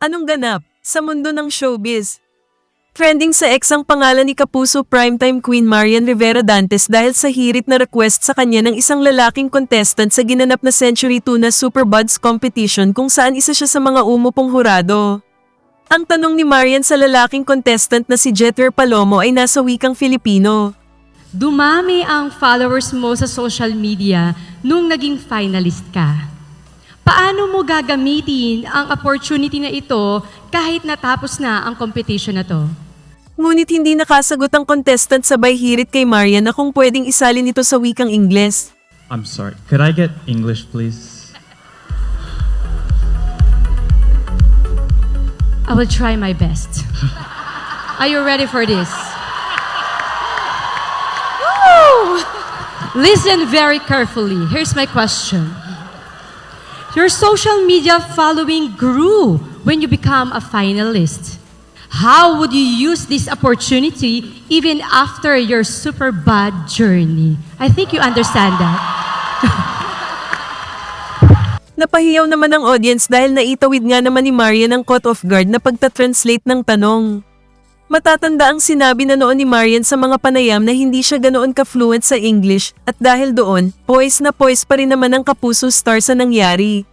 Anong ganap sa mundo ng showbiz? Trending sa ex ang pangalan ni Kapuso primetime queen Marian Rivera Dantes dahil sa hirit na request sa kanya ng isang lalaking contestant sa ginanap na Century 2 na Super Buds competition kung saan isa siya sa mga umupong hurado. Ang tanong ni Marian sa lalaking contestant na si Jetwer Palomo ay nasa wikang Filipino. Dumami ang followers mo sa social media nung naging finalist ka. Paano mo gagamitin ang opportunity na ito kahit natapos na ang competition na to? Ngunit hindi nakasagot ang contestant sabay hirit kay Marian na kung pwedeng isalin ito sa wikang Ingles. I'm sorry. Could I get English, please? I will try my best. Are you ready for this? Woo! Listen very carefully. Here's my question. Your social media following grew when you become a finalist. How would you use this opportunity even after your super bad journey? I think you understand that. Napahiyaw naman ang audience dahil naitawid nga naman ni Marian ang caught off guard na pagta-translate ng tanong. Matatanda ang sinabi na noon ni Marian sa mga panayam na hindi siya ganoon ka-fluent sa English at dahil doon, poise na poise pa rin naman ang kapuso star sa nangyari.